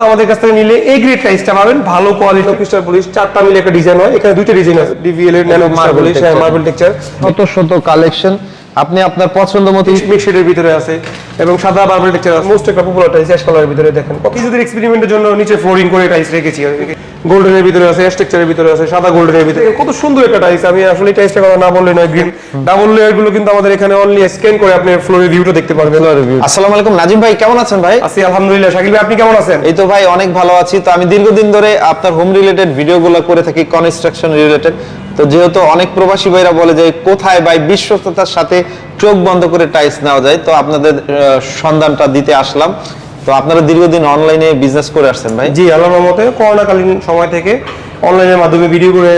আমাদের কাছ থেকে নিলে এই গ্রেড টাইসটা পাবেন ভালো কোয়ালিটি ক্রিস্টাল পলিশ চারটা মিলে একটা ডিজাইন হয়। এখানে দুইটা ডিজাইন আছে ডিভিএল এর ন্যানো মার্বেল মার্বেল টেক্সচার শত শত কালেকশন আপনি আপনার পছন্দ মতো মিক্সের ভিতরে আছে এবং সাদা মার্বেল টেক্সচার আছে। মোস্ট একটা পপুলার টাইস অ্যাশ কালারের ভিতরে দেখেন। কিছুদের এক্সপেরিমেন্টের জন্য নিচে ফ্লোরিং করে টাইস রেখেছি। গোল্ডেনের ভিতরে আছে অ্যাশ টেক্সচারের ভিতরে আছে সাদা গোল্ডেনের ভিতরে। কত সুন্দর একটা টাইস আমি আসলে টাইসটা কথা না বললে নয় গ্রিন ডাবল লেয়ারগুলো কিন্তু আমাদের এখানে অনলি স্ক্যান করে আপনি ফ্লোরের ভিউটা দেখতে পারবেন। আসসালামু আলাইকুম। নাজিম ভাই কেমন আছেন ভাই? আছি আলহামদুলিল্লাহ। শাকিল ভাই আপনি কেমন আছেন? এই তো ভাই অনেক ভালো আছি। তো আমি দীর্ঘদিন ধরে আপনার হোম রিলেটেড ভিডিওগুলো করে থাকি কনস্ট্রাকশন রিলেটেড তো যেহেতু অনেক প্রবাসী ভাইরা বলে যে কোথায় ভাই বিশ্বস্ততার সাথে চোখ বন্ধ করে টাইলস নেওয়া যায় তো আপনাদের সন্ধানটা দিতে আসলাম। তো আপনারা দীর্ঘদিন অনলাইনে বিজনেস করে আসছেন ভাই? জি আল্লাহর রহমতে করোনাকালীন সময় থেকে অনলাইনের মাধ্যমে ভিডিও করে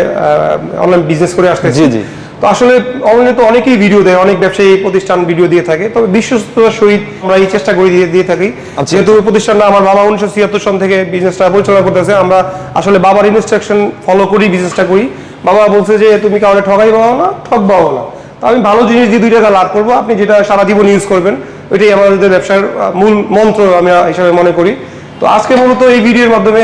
অনলাইন বিজনেস করে আসতেছি। জি, জি। তো আসলে অনলাইনে তো অনেকেই ভিডিও দেয় অনেক ব্যবসায়ী প্রতিষ্ঠান ভিডিও দিয়ে থাকে। তবে বিশ্বস্ততার সহিত আমরা এই চেষ্টা করে দিয়ে দিয়ে থাকি। আচ্ছা। যেহেতু প্রতিষ্ঠানটা আমার বাবা উনিশশো ছিয়াত্তর সন থেকে বিজনেসটা পরিচালনা করতেছে আমরা আসলে বাবার ইনস্ট্রাকশন ফলো করি বিজনেসটা করি। বাবা বলছে যে, তুমি কাউকে ঠকাই পাও না ঠকবাও না। তো আমি ভালো জিনিস দিয়ে দুই টাকা লাভ করব। আপনি যেটা সারা জীবন ইউজ করবেন, ওইটাই আমাদের ব্যবসার মূল মন্ত্র আমি হিসাবে মনে করি। তো আজকে মূলত এই ভিডিওর মাধ্যমে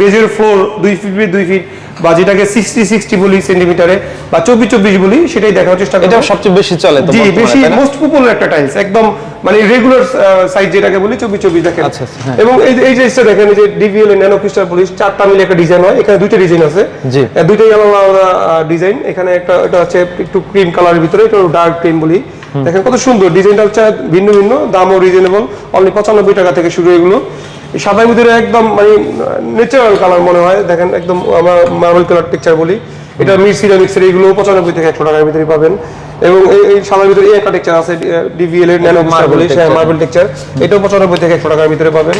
মেজের ফ্লোর দুই ফিট দুই ফিট বা যেটাকে সিক্সটি সিক্সটি বলি সেন্টিমিটারে বা চব্বিশ চব্বিশ বলি সেটাই দেখার চেষ্টা এটা সবচেয়ে বেশি চলে জি বেশি মোস্ট পপুলার একটা টাইলস একদম মানে রেগুলার সাইজ যেটাকে বলি চব্বিশ চব্বিশ দেখেন। আচ্ছা, আচ্ছা, হ্যাঁ। এবং এই এই টাইলসটা দেখেন যে ডিভিএল ন্যানো ক্রিস্টাল পলিশ চারটা মিলে একটা ডিজাইন হয় এখানে দুইটা ডিজাইন আছে। জি। দুইটাই আলাদা আলাদা ডিজাইন এখানে একটা এটা হচ্ছে একটু ক্রিম কালারের ভিতরে এটা ডার্ক ক্রিম বলি। দেখেন কত সুন্দর ডিজাইনটা হচ্ছে ভিন্ন ভিন্ন দামও রিজনেবল অনলি পঁচানব্বই টাকা থেকে শুরু এগুলো। সাদার ভিতরে একদম মানে ন্যাচারাল কালার মনে হয়। দেখেন একদম আমরা মার্বেল কালার টেক্সচার বলি। এটা মির সিরামিক্সের এইগুলো পঁচানব্বই থেকে একশো টাকার ভিতরে পাবেন। এবং এই সাদার ভিতরে একটা টেক্সচার আছে ডিভিএল এর ন্যানো মার্বেল বলি texture। মার্বেল টেক্সচার এটাও পঁচানব্বই থেকে একশো টাকার ভিতরে পাবেন।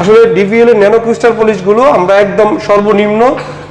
আসলে ডিভিএল এর ন্যানো ক্রিস্টাল পলিশগুলো আমরা একদম সর্বনিম্ন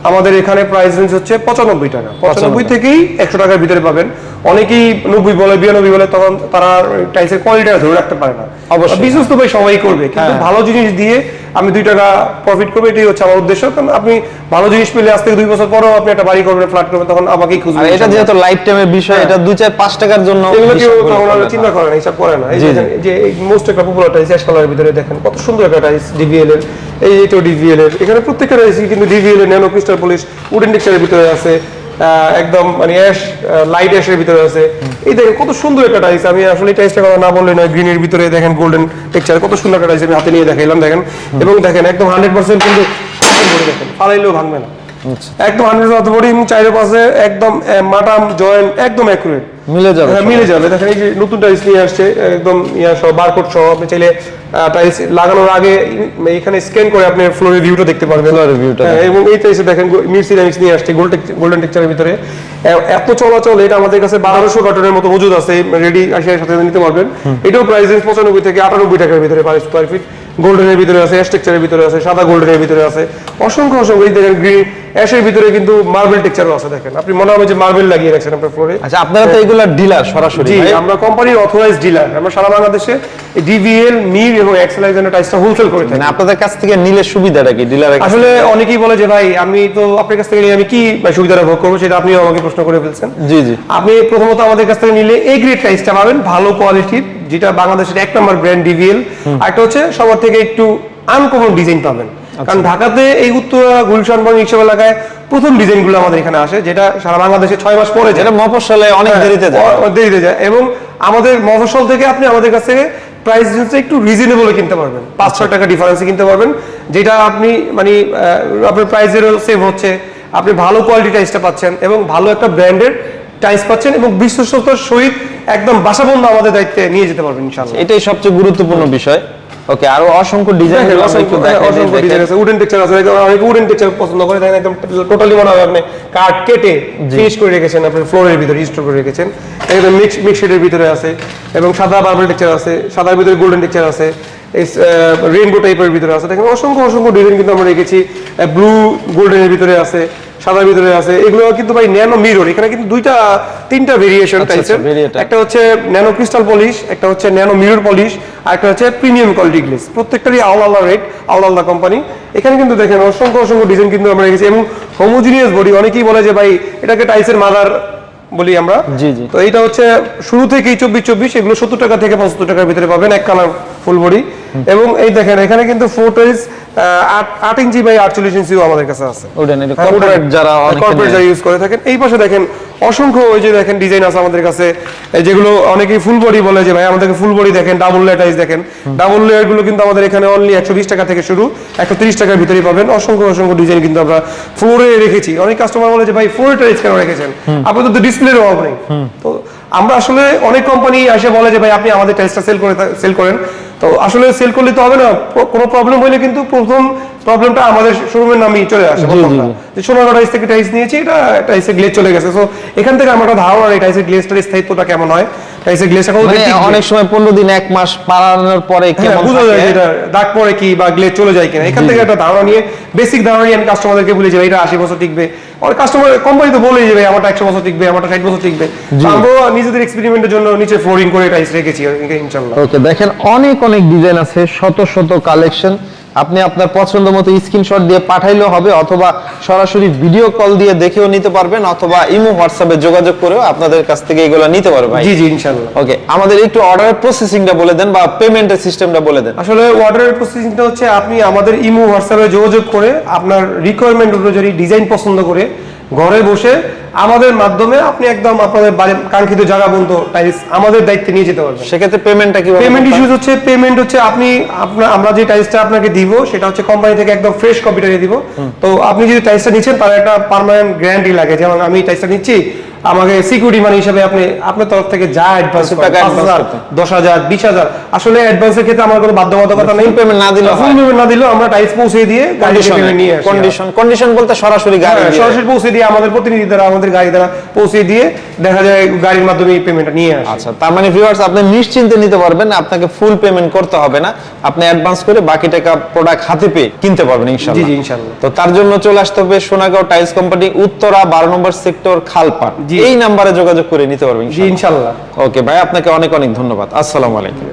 আমাদের এখানে প্রাইস রেঞ্জ হচ্ছে পঁচানব্বই টাকা। পঁচানব্বই থেকেই একশো টাকার ভিতরে পাবেন। অনেকেই নব্বই বলে বিরানব্বই বলে তখন তারা টাইসের কোয়ালিটিটা ধরে রাখতে পারে না। অবশ্যই। বিজনেস তো ভাই সবাই করবে কিন্তু হ্যাঁ। ভালো জিনিস দিয়ে আমি দুই টাকা প্রফিট করব এটাই হচ্ছে আমার উদ্দেশ্য। কারণ আপনি ভালো জিনিস পেলে আজ থেকে দুই বছর পরেও আপনি একটা বাড়ি করবেন ফ্ল্যাট করবেন তখন আমাকেই খুঁজবেন এটা যেহেতু লাইফ টাইমের বিষয় হ্যাঁ। এটা দুই চার পাঁচ টাকার জন্য এগুলো কেউ তখন চিন্তা করে না হিসাব করে না। এই যে যে মোস্ট একটা পপুলার টাইস অ্যাশ কালারের ভিতরে দেখেন কত সুন্দর একটা টাইস ডিভিএল এর। এই এটাও ডিভিএল এর এখানে প্রত্যেকটা টাইসই কিন্তু ডিভিএল এর ন্যানো ক্রিস্টাল পলিশ উডেন টেক্সচারের ভিতরে আছে। একদম মানে অ্যাশ লাইট অ্যাশের ভিতরে আছে। এই দেখেন কত সুন্দর একটা টাইস আমি আসলে এই টাইসটা কথা না বললে নয় গ্রিনের ভিতরে দেখেন গোল্ডেন টেক্সচার কত সুন্দর একটা টাইস আমি হাতে নিয়ে দেখাইলাম, দেখেন। এবং দেখেন একদম হান্ড্রেড পার্সেন্ট কিন্তু দেখেন ফালাইলেও ভাঙবে না। একদম হান্ড্রেড বডি চাইরে পাশে একদম মাটাম জয়েন্ট একদম অ্যাকুরেট মিলে যাবে হ্যাঁ, মিলে যাবে। দেখেন এই যে নতুন টাইলস নিয়ে আসছে একদম ইয়া সহ বারকোড সহ আপনি চাইলে টাইলস লাগানোর আগে এখানে স্ক্যান করে আপনি ফ্লোরের ভিউটা দেখতে পারবেন। Floor view টা হ্যাঁ, এবং এই টাইলসে দেখেন মির সিরামিক্স নিয়ে আসছে গোল্ডেন টেক্সচারের ভিতরে। এত চলাচল এটা আমাদের কাছে বারোশো কার্টনের মতো মজুদ আছে রেডি আসিয়ার সাথে নিতে পারবেন। এটাও প্রাইস রেঞ্জ পঁচানব্বই থেকে আটানব্বই টাকার ভিতরে পার স্কোয়ার ফিট গোল্ডেনের ভিতরে আছে টেক্সচারের ভিতরে আছে সাদা গোল্ডেনের ভিতরে আছে। অসংখ্য অসংখ্য এই দেখেন গ্রিন অ্যাশের ভিতরে কিন্তু মার্বেল টেক্সচারও আছে দেখেন। আপনি মনে হবে যে মার্বেল লাগিয়ে রাখছেন আপনার ফ্লোরে আচ্ছা আপনারা তো এগুলা ডিলার সরাসরি জি আমরা কোম্পানির অথরাইজ ডিলার আমরা সারা বাংলাদেশে ডিভিএল মির এবং এক্সেলাইজেন্ডার টাইসটা হোলসেল করে থাকি। মানে আপনাদের কাছ থেকে নিলে সুবিধাটা কি ডিলারের আসলে অনেকেই বলে যে ভাই আমি তো আপনার কাছ থেকে নিয়ে আমি কি সুবিধাটা ভোগ করব? সেটা আপনিও আমাকে প্রশ্ন করে ফেলছেন। জি জি। আপনি প্রথমত আমাদের কাছ থেকে নিলে এই গ্রেড টাইসটা পাবেন ভালো কোয়ালিটির যেটা বাংলাদেশের এক নম্বর ব্র্যান্ড ডিভিএল আর একটা হচ্ছে সবার থেকে একটু আনকমন ডিজাইন পাবেন। কারণ ঢাকাতে এই উত্তরা গুলশান বন হিসেবে এলাকায় প্রথম ডিজাইনগুলো আমাদের এখানে আসে যেটা সারা বাংলাদেশে ছয় মাস পরে যেটা এটা মফস্বলে অনেক হ্যাঁ, দেরিতে যায়। দেরিতে যায়। এবং আমাদের মফস্বল থেকে আপনি আমাদের কাছ থেকে প্রাইস হচ্ছে একটু রিজনেবলে কিনতে পারবেন। পাঁচ ছয় টাকা ডিফারেন্সে কিনতে পারবেন যেটা আপনি মানে আপনার প্রাইসেরও সেভ হচ্ছে। আপনি ভালো কোয়ালিটি টাইসটা পাচ্ছেন এবং ভালো একটা ব্র্যান্ডের টাইস পাচ্ছেন এবং বিশ্বস্ততার সহিত একদম বাসাবন্ধ আমাদের দায়িত্বে নিয়ে যেতে পারবেন ইনশাআল্লাহ। এটাই সবচেয়ে গুরুত্বপূর্ণ বিষয়। ওকে আরও অসংখ্য ডিজাইন অসংখ্য- design আছে, wooden texture আছে, অনেকে wooden texture পছন্দ করে, দেখেন একদম totally মনে হয় আপনি কাঠ কেটে finish করে রেখেছেন, floor এর ভিতরে install করে রেখেছেন। একদম mix shade এর ভিতরে আছে, এবং সাদা মার্বেল টেক্সচার আছে সাদার ভিতরে গোল্ডেন টেক্সচার আছে রেইনবো টাইপের ভিতরে আছে। দেখেন অসংখ্য অসংখ্য ডিজাইন কিন্তু আমরা রেখেছি। ব্লু গোল্ডেনের ভিতরে আছে সাদার ভিতরে আছে। এগুলো কিন্তু ভাই ন্যানো মিরর এখানে কিন্তু দুইটা তিনটা ভেরিয়েশন আচ্ছা, টাইপের একটা হচ্ছে ন্যানো ক্রিস্টাল পলিশ একটা হচ্ছে ন্যানো মিরর পলিশ আর একটা হচ্ছে প্রিমিয়াম কোয়ালিটি গ্লেস প্রত্যেকটারই আলাদা আলাদা রেট আলাদা আলাদা কোম্পানি এখানে কিন্তু দেখেন অসংখ্য অসংখ্য ডিজাইন কিন্তু আমরা রেখেছি এবং হোমোজিনিয়াস বডি অনেকেই বলে যে ভাই এটাকে টাইসের মাদার বলি আমরা। জি, জি। তো এইটা হচ্ছে শুরু থেকেই চব্বিশ চব্বিশ এগুলো সত্তর টাকা থেকে পঁচাত্তর টাকার ভিতরে পাবেন। এক কালার ফুল বডি এবং এই দেখেন এখানে কিন্তু ফোর টাইলস আট ইঞ্চি বাই আটচল্লিশ ইঞ্চিও আমাদের কাছে আছে। এটা হ্যাঁ, কর্পোরেট যারা অনেকে কর্পোরেট যারা ইউজ করে থাকেন। এই পাশে দেখেন অসংখ্য ওই যে দেখেন ডিজাইন আছে আমাদের কাছে। এই যেগুলো অনেকেই ফুল বডি বলে যে ভাই আমাদেরকে ফুল বডি দেখেন ডাবল লেয়ার টাইজ দেখেন। ডাবল লেয়ারগুলো কিন্তু আমাদের এখানে অনলি একশো বিশ টাকা থেকে শুরু একশো তিরিশ টাকার ভিতরেই পাবেন। অসংখ্য অসংখ্য ডিজাইন কিন্তু আমরা ফ্লোরে রেখেছি। অনেক কাস্টমার বলে যে ভাই ফ্লোরে টাইজ কেন রেখেছেন। আপাতত ডিসপ্লের অভাব নেই। তো আমরা আসলে অনেক কোম্পানি এসে বলে যে, ভাই, আপনি আমাদের টাইসটা সেল করে সেল করেন। তো আসলে সেল করলে তো হবে না। কোনো প্রবলেম হলে কিন্তু প্রথম প্রবলেমটা আমাদের শোরুমের নামই চলে আসে যে টাইস থেকে টাইস নিয়েছি এটা টাইসের গ্লেজ চলে গেছে। সো এখান থেকে আমার একটা ধারণা এই টাইসের গ্লেজটার স্থায়িত্বটা কেমন হয়? টাইসের গ্লেজটা কত মানে অনেক সময় পনেরো দিন এক মাস পালানোর পরে হ্যাঁ, বোঝা যায় এটা দাগ পড়ে কি বা গ্লেজ চলে যায় কিনা। এখান থেকে একটা ধারণা নিয়ে বেসিক ধারণা নিয়ে আমি কাস্টমারদেরকে বলি এটা আশি বছর টিকবে। অনেক কাস্টমার কোম্পানি তো বলেই যে ভাই আমারটা একশো বছর টিকবে আমারটা ষাট বছর টিকবে। নিজেদের এক্সপেরিমেন্টের জন্য নিচে ফ্লোরিং করে টাইস রেখেছি ইনশাল্লাহ ওকে দেখেন অনেক অনেক ডিজাইন আছে শত শত কালেকশন আপনি আপনার পছন্দ মতো স্ক্রিনশট দিয়ে পাঠাইলেও হবে অথবা সরাসরি ভিডিও কল দিয়ে দেখেও নিতে পারবেন অথবা ইমো হোয়াটসঅ্যাপে যোগাযোগ করেও আপনাদের কাছ থেকে এগুলো নিতে পারবে ভাই। জি জি ইনশাল্লাহ ওকে আমাদের একটু অর্ডারের প্রসেসিংটা বলে দেন বা পেমেন্টের সিস্টেমটা বলে দেন। আসলে অর্ডারের প্রসেসিংটা হচ্ছে আপনি আমাদের ইমো হোয়াটসঅ্যাপে যোগাযোগ করে আপনার রিকোয়ারমেন্ট অনুযায়ী ডিজাইন পছন্দ করে ঘরে বসে আমাদের মাধ্যমে আপনি একদম আপনাদের বাড়ির কাঙ্ক্ষিত জায়গা পর্যন্ত টাইলস আমাদের দায়িত্বে নিয়ে যেতে পারবেন। সেক্ষেত্রে পেমেন্টটা কি পেমেন্ট ইস্যুজ হচ্ছে পেমেন্ট হচ্ছে আপনি আপনার আমরা যে টাইলসটা আপনাকে দিব সেটা হচ্ছে কোম্পানি থেকে একদম ফ্রেশ কপিটা দিয়ে দিব। তো আপনি যদি টাইলসটা নিচ্ছেন তার একটা পার্মানেন্ট গ্যারান্টি লাগে। যেমন আমি টাইলসটা নিচ্ছি আমাকে সিকিউরিটি মানি হিসাবে আপনি আপনার তরফ থেকে যা অ্যাডভান্স টাকা। দশ হাজার বিশ হাজার আসলে অ্যাডভান্সের ক্ষেত্রে আমার কোনো বাধ্যবাধকতা নেই। Payment না দিলেও ফুল পেমেন্ট না দিলেও আমরা টাইলস পৌঁছে দিয়ে গাড়ি নিয়ে কন্ডিশন কন্ডিশন বলতে সরাসরি গাড়ি হ্যাঁ, সরাসরি পৌঁছে দিয়ে আমাদের প্রতিনিধি দ্বারা আমাদের গাড়ি দ্বারা পৌঁছে দিয়ে দেখা যায় গাড়ির মাধ্যমে এই পেমেন্টটা নিয়ে আসে। আচ্ছা তার মানে ভিউয়ার্স আপনি নিশ্চিন্তে নিতে পারবেন আপনাকে ফুল পেমেন্ট করতে হবে না। আপনি অ্যাডভান্স করে বাকি টাকা প্রোডাক্ট হাতে পেয়ে কিনতে পারবেন ইনশাআল্লাহ জি ইনশাল্লাহ তো তার জন্য চলে আসতে হবে সোনাগাঁও টাইলস কোম্পানি উত্তরা বারো নম্বর সেক্টর খালপাট জি। এই নাম্বারে যোগাযোগ করে নিতে পারবেন ইনশাল্লাহ। ওকে ভাই আপনাকে অনেক অনেক ধন্যবাদ। আসসালামু আলাইকুম।